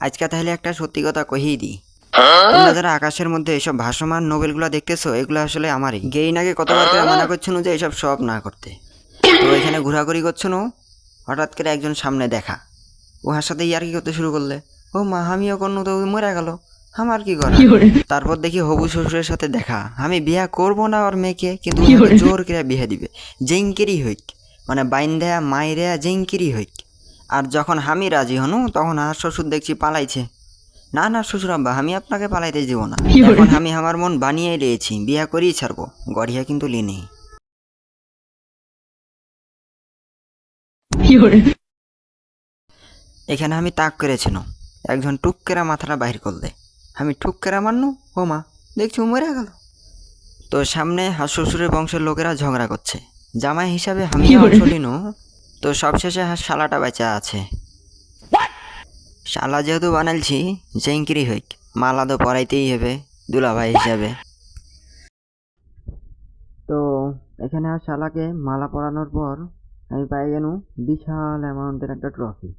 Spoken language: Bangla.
আজকে তাহলে একটা সত্যি কথা কহিয়ে দিই। তোমরা যারা আকাশের মধ্যে এসব ভাসমান নোবেলগুলো দেখতেছো এগুলো আসলে আমারই। গেই নাকি কতবার করে মানা করছিল যে এসব সব না করতে। তো এখানে ঘোরাঘুরি করছ না হঠাৎ করে একজন সামনে দেখা। উহার সাথে ইয়ার কি করতে শুরু করলে? ও মা আমিও কোনো তো মরে গেল। আমার কি করা? তারপর দেখি হবু শ্বশুরের সাথে দেখা। আমি বিয়া করব না ওর মেয়েকে কিন্তু জোর করে বিয়ে দিবে। জেঙ্কেরই হইক। মানে বাইন দেয়া মাই দেয়া জেঙ্কেরই হইক। আর যখন আমি রাজি হনু তখন আর শ্বশুর দেখছি পালাইছে। না না শ্বশুর আব্বা আমি আপনাকে পালাইতে যাব না। এখন আমি আমার মন বানিয়ে রয়েছি বিয়া করেই ছাড়বো গড়িয়া কিন্তু লিনি এখানে আমি তাক করেছিল একজন টুককেরা মাথাটা বাহির করলে। আমি টুককেরা মান্নু ও মা দেখছি মরে গেল। তো সামনে হাস শ্বশুরের বংশের লোকেরা ঝগড়া করছে। জামাই হিসাবে আমি অংশ নিনু তো সবশেষে শালাটা বেঁচে আছে। শালা যেহেতু বানালছি জেঙ্কিরি হইক মালা তো পরাইতেই হবে দুলাভাই হিসাবে। তো এখানে আর শালাকে মালা পরানোর পর আমি পাই গেল বিশাল অ্যামাউন্টের একটা ট্রফি